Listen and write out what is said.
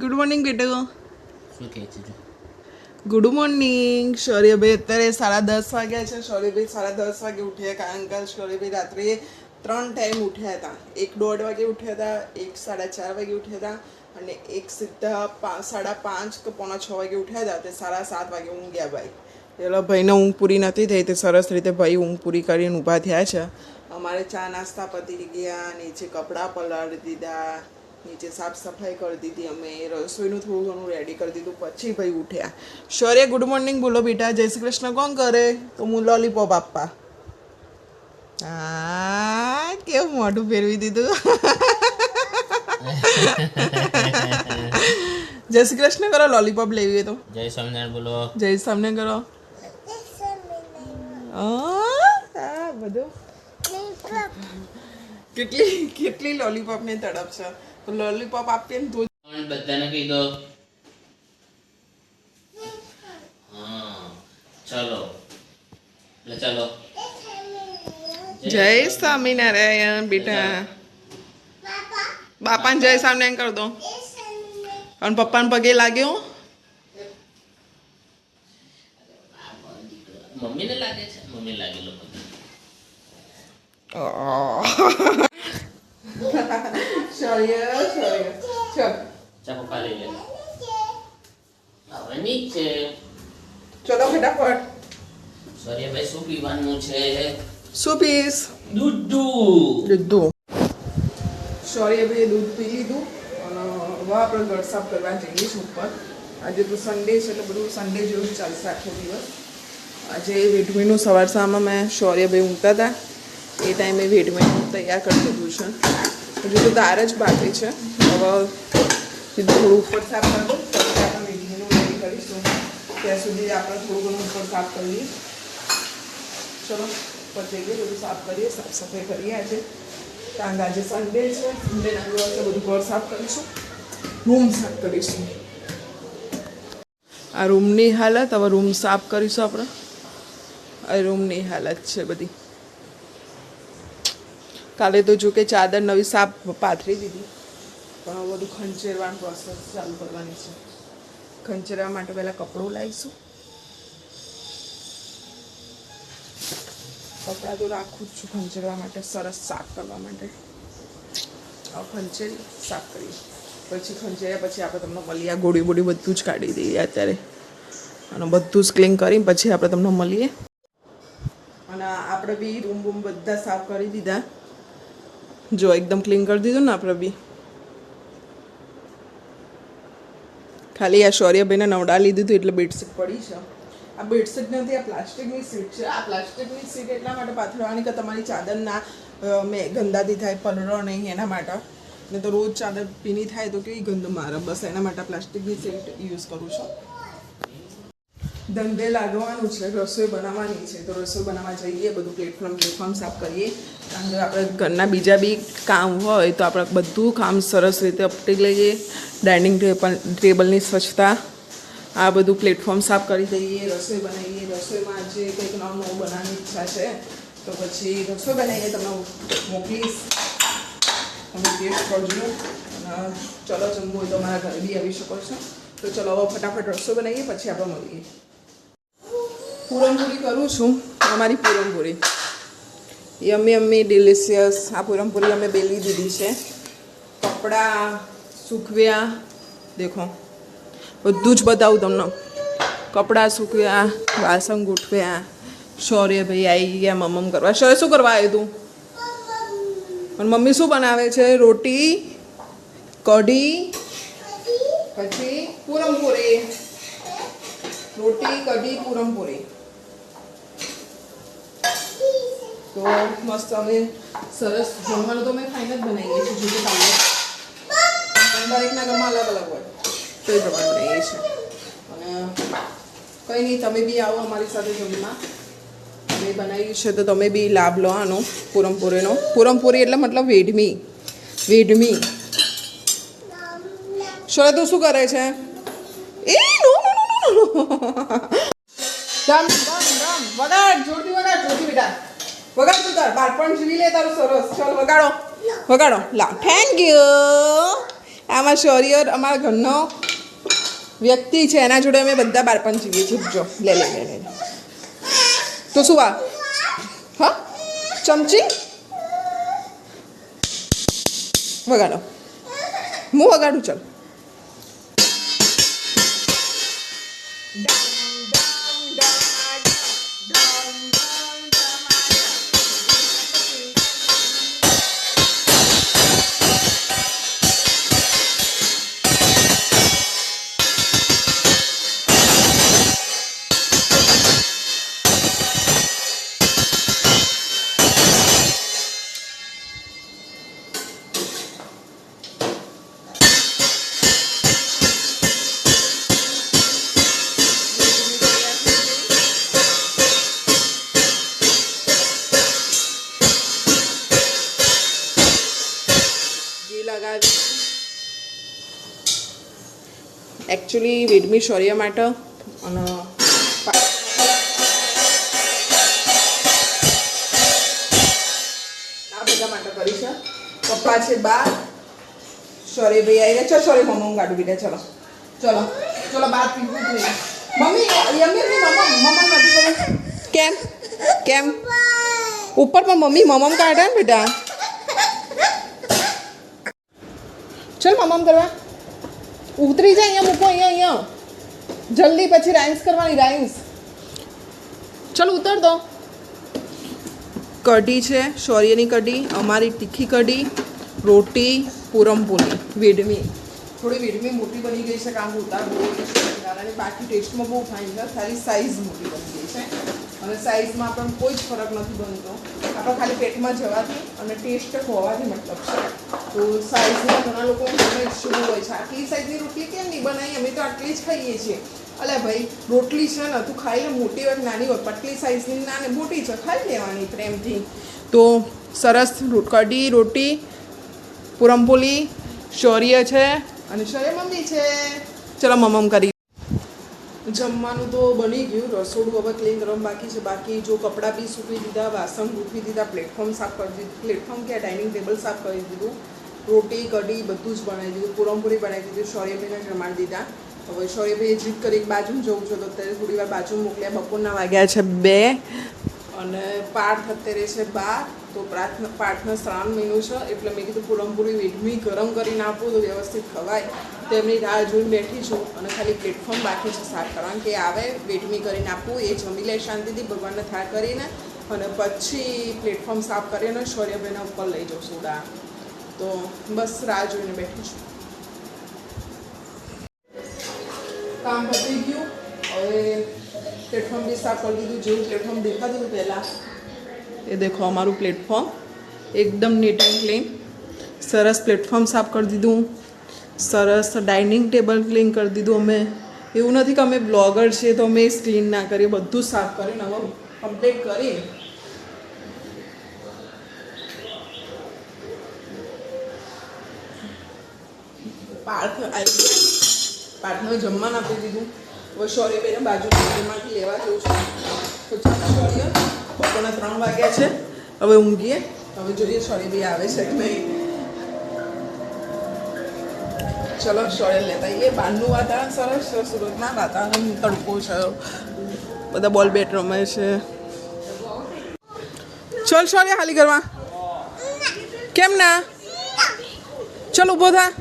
Good morning બેટો શું કહે છે ગુડ મોર્નિંગ શૌર્યભાઈ અત્યારે સાડા દસ વાગ્યા છે. શૌર્યભાઈ સાડા દસ વાગે ઉઠ્યા કારણ કે શૌર્યભાઈ રાત્રે ત્રણ ટાઈમ ઉઠ્યા હતા. એક દોઢ વાગે ઉઠ્યા હતા એક સાડા ચાર વાગે ઉઠ્યા હતા અને એક સીધા સાડા પાંચ કે પોણા છ વાગે ઉઠ્યા હતા તે સાડા સાત વાગે ઊંઘ્યા ભાઈ. એટલે ભાઈને ઊંઘ પૂરી નથી થઈ તે સરસ રીતે ભાઈ ઊંઘ પૂરી કરીને ઊભા થયા છે. અમારે ચા નાસ્તા પતી ગયા નીચે કપડાં પલાળી દીધા નીચે સાફ સફાઈ કરી દીધી. અમે રસોઈનું થોડું ઘણું રેડી કરી દીધું. પછી ભાઈ ઉઠ્યા. શૌર્ય ગુડ મોર્નિંગ બોલો બેટા. જય શ્રી કૃષ્ણ. કોણ કરે? તો હું લોલીપોપ આપવા. હા કેવું મોઢું ફેરવી દીધું. જય શ્રી કૃષ્ણ. કરો લોલીપોપ લેવી હોય તો. જય સ્વામિનારાયણ બોલો. જય સામને કરો. બધું. કેટલી કેટલી લોલીપોપની તડપ છે. લોલીપોપ આપીએ ને તો બધાને કહી દો. હા ચલો. એટલે ચલો. જય સ્વામિનારાયણ બેટા. બાપાને જય સ્વામિનારાયણ કર દો. અને પપ્પાને પગે લાગ્યો? મમ્મીને લાગે છે? મમ્મી લાગેલો પગે. શૌર્ય શૌર્ય ચલ ચા પપ્પા લઈ લે હવે નીચે ચલો ફટાફટ સૂર્યભાઈ શું પીવાનું છે શું પીસ દૂધ લીધું શૌર્યભાઈએ દૂધ પી લીધું અને હવે આપણે ઘર સાફ કરવા જઈએ છીએ ઉપર આજે તો સન્ડે છે એટલે બધું સન્ડે જેવું જ ચાલશે આખો દિવસ આજે વેઠવીનું સવાર સામાં મેં શૌર્યભાઈ ઊંઘતા હતા એ ટાઈમે વેઠવીનું તૈયાર કરી દીધું છે હજુ તો દાર જ બાકી છે. હવે સીધું થોડું ઉપર સાફ કરી આપણે મીઠીનું રેડી કરીશું. ત્યાં સુધી આપણે થોડું ઘણું ઉપર સાફ કરીએ. ચલો ઉપર ગયું બધું સાફ કરીએ. સાફ સફાઈ કરીએ આજે. કારણ કે આજે સન્ડે છે. સન્ડેના દિવસે બધું ઘર સાફ કરીશું. રૂમ સાફ કરીશું. આ રૂમની હાલત. હવે રૂમ સાફ કરીશું આપણે. આ રૂમની હાલત છે બધી. કાલે તો જો કે ચાદર નવી સાફ પાથરી દીધી. પણ હવે બધું ખંચેરવાનું પ્રોસેસ ચાલુ કરવાની છે. ખંચેરવા માટે પહેલાં કપડું લાવીશું. કપડાં તો રાખું જ છું ખંચેરવા માટે, સરસ સાફ કરવા માટે. હવે ખંચેરી સાફ કરીએ. પછી ખંચેર્યા પછી આપણે તમને મળીએ. ગોળી બોડી બધું જ કાઢી દઈએ અત્યારે. અને બધું જ ક્લીન કરી પછી આપણે તમને મળીએ. અને આપણે બી રૂમ બૂમ બધા સાફ કરી દીધા. જો એકદમ ક્લીન કરી દીધું ને આપણે બી. ખાલી આ શૌર્યભાઈને નવડા લીધું હતું એટલે બેડશીટ પડી છે. આ બેડશીટ નથી આ પ્લાસ્ટિકની સીટ છે. આ પ્લાસ્ટિકની સીટ એટલા માટે પાથરવાની કે તમારી ચાદર ના મેં ગંદાથી થાય, પલળો નહીં એના માટે. ને તો રોજ ચાદર પીની થાય તો કેવી ગંદ મારે. બસ એના માટે પ્લાસ્ટિકની સીટ યુઝ કરું છું. ધંધે લાગવાનું છે રસોઈ બનાવવાની છે, તો રસોઈ બનાવવા જઈએ, બધું પ્લેટફોર્મ પ્લેટફોર્મ સાફ કરીએ. કારણ કે આપણે ઘરના બીજા બી કામ હોય, તો આપણે બધું કામ સરસ રીતે અપટી લઈએ. ડાઇનિંગ ટેબલ ટેબલની સ્વચ્છતા, આ બધું પ્લેટફોર્મ સાફ કરી દઈએ, રસોઈ બનાવીએ. રસોઈમાં આજે કંઈક નવું નવું બનાવવાની ઈચ્છા છે, તો પછી રસોઈ બનાવીને તમને મોકલીશ. તમે ટેસ્ટ કરજો. ચલો જમવું હોય તો મારા ઘરે બી આવી શકો છો. તો ચલો ફટાફટ રસોઈ બનાવીએ, પછી આપણે મળીએ. પૂરણપૂરી કરું છું, અમારી પૂરણપૂરી યમ્મી યમ્મી ડિલિશિયસ આ પૂરણપૂરી અમે બેલી દીધી છે. કપડાં સૂકવ્યા, દેખો. બધું જ બતાવું તમને. કપડાં સૂકવ્યા, વાસણ ગોઠવ્યા. શૌર્ય ભાઈ આવી ગયા મમ્મ કરવા. શૌર્ય શું કરવા આવ્યું તું? અને મમ્મી શું બનાવે છે? રોટી, કઢી, પછી પૂરણપૂરી રોટી, કઢી પૂરણપૂરી તો મસ્ત અમે સરસ જમવાનું તો મેં ખાઈને જ બનાવીએ છીએ જેટલું કાલે દરેકના ઘરમાં અલગ અલગ હોય, તો એ પ્રમાણે બનાવીએ છીએ. અને કંઈ નહીં, તમે બી આવો અમારી સાથે જમવા. અમે બનાવ્યું છે તો તમે બી લાભ લો આનો, પૂરમપુરીનો. પૂરમપુરી એટલે મતલબ વેડમી. વેડમી. શરદ તું શું કરે છે? એ નો નો નો નો તાર બાળપણ જીવી લે તારું સરસ. ચાલ, વગાડો. વગાડો. લા. થેન્ક યુ આમાં શોરિયર અમારા ઘરનો વ્યક્તિ છે. એના જોડે અમે બધા બાળપણ જીવીએ છીએ. જો લે લે લે લે. તો શું આ? હા? ચમચી? વગાડો. હું વગાડું? ચાલ. ઘી લગાવી એકચ્યુઅલી વેડમી શૌર્ય માટે અને આ બધા માટે કરી છે. પપ્પા છે બા સોરી ભાઈ આવી ગયા સોરી મમ્મી, હું ગાડું બીજા ચલો. ચલો ચલો જોઈએ મમ્મી યમી મમ્મી મમ્મી નથી કેમ? કેમ? ઉપર પણ મમ્મી મમ્મમ કાઢે ને બેટા. ચલ મામામ કરવા. ઉતરી જાય અહીંયા મૂકો અહીંયા અહીંયા. જલ્દી પછી રાઇન્સ કરવાની રાઇન્સ ચાલ ઉતર દો. કઢી છે શૌર્યની કઢી અમારી તીખી કઢી રોટી પૂરમપોળી વેડમી. થોડી વેડમી મોટી બની ગઈ છે કામ ઉતાર અને બાકી ટેસ્ટમાં બહુ ફાઇન છે ખાલી સાઇઝ મોટી બની ગઈ છે. અને સાઇઝમાં આપણને કોઈ જ ફરક નથી બનતો. આપણે ખાલી પેટમાં જવાથી અને ટેસ્ટ હોવાથી મતલબ છે. તો સાઇઝમાં ઘણા લોકો ઇશ્યુ હોય છે? આટલી સાઇઝની રોટલી કેમ નહીં બનાવી? અમે તો આટલી જ ખાઈએ છીએ. અલે ભાઈ, રોટલી છે ને, તું ખાઈ લે, મોટી હોય નાની હોય પટલી સાઇઝની ના ને મોટી છે, ખાઈ લેવાની પ્રેમથી. તો સરસ કઢી, રોટી પૂરમપોલી શૌર્ય છે અને શૌર્ય મમ્મી છે. ચલો મમ્મ કરી જમવાનું તો બની ગયું, રસોડું હવે ક્લીન કરવાનું બાકી છે. બાકી જો કપડાં બી સૂકવી દીધા, વાસણ ગૂંથવી દીધા પ્લેટફોર્મ સાફ કરી દીધું. પ્લેટફોર્મ કે ડાઇનિંગ ટેબલ સાફ કરી દીધું. રોટી, કઢી બધું જ બનાવી દીધું. પૂરમપૂરી બનાવી દીધું. શૌર્યભાઈને જમાડી દીધા. હવે શૌર્યભાઈએ જીત કરી બાજુ જવું છું. તો અત્યારે થોડી વાર બાજુ મોકલ્યા. બપોરના વાગ્યા છે બે. અને પાઠ અત્યારે છે બાર. તો પ્રાર્થના, પાઠનો શ્રાવણ મહિનો છે. એટલે મેં કીધું પૂરમપૂરી વેડમી ગરમ કરીને આપું તો વ્યવસ્થિત ખવાય. તેમની રાહ જોઈને બેઠી છું. અને ખાલી પ્લેટફોર્મ બાકી છે સાફ કરવાનું કે આવે વેઠમી કરીને આપવું એ જમી લે શાંતિથી. ભગવાનને થાળ કરીને. અને પછી પ્લેટફોર્મ સાફ કરીને શૌર્યભાઈના ઉપર લઈ જાઉં સોડા તો બસ રાહ જોઈને બેઠી છું. કામ પતી ગયું. હવે પ્લેટફોર્મ બી સાફ કરી દીધું. જેવું પ્લેટફોર્મ દેખાતું હતું પહેલાં, એ દેખો અમારું પ્લેટફોર્મ એકદમ નીટ એન્ડ ક્લીન સરસ પ્લેટફોર્મ સાફ કરી દીધું. સરસ ડાઇનિંગ ટેબલ ક્લીન કરી દીધું અમે. એવું નથી કે અમે બ્લોગર છીએ તો અમે સ્ક્રીન ના કરીએ. બધું સાફ કરીને હવે કમ્પ્લીટ કરી પાર્થ આવી ગયા. પાર્થને જમવાનું આપી દીધું. હવે શૌર્યભાઈને બાજુ માંથી લેવા જવું છું. તો ચાલો શૌર્ય, બપોરના ત્રણ વાગ્યા છે. હવે ઊંઘીએ. હવે જોઈએ શૌર્યભાઈ આવે છે કે નહીં. ચલો શૌર્ય લેતા આવીએ બહારનું વાતાવરણ સરસ છે. સુરતના વાતાવરણ તડકો છે. બધા બોલ બેટ રમે છે. ચલ શૌર્ય હાલી કરવા કેમ ના? ચલ ઊભો થા.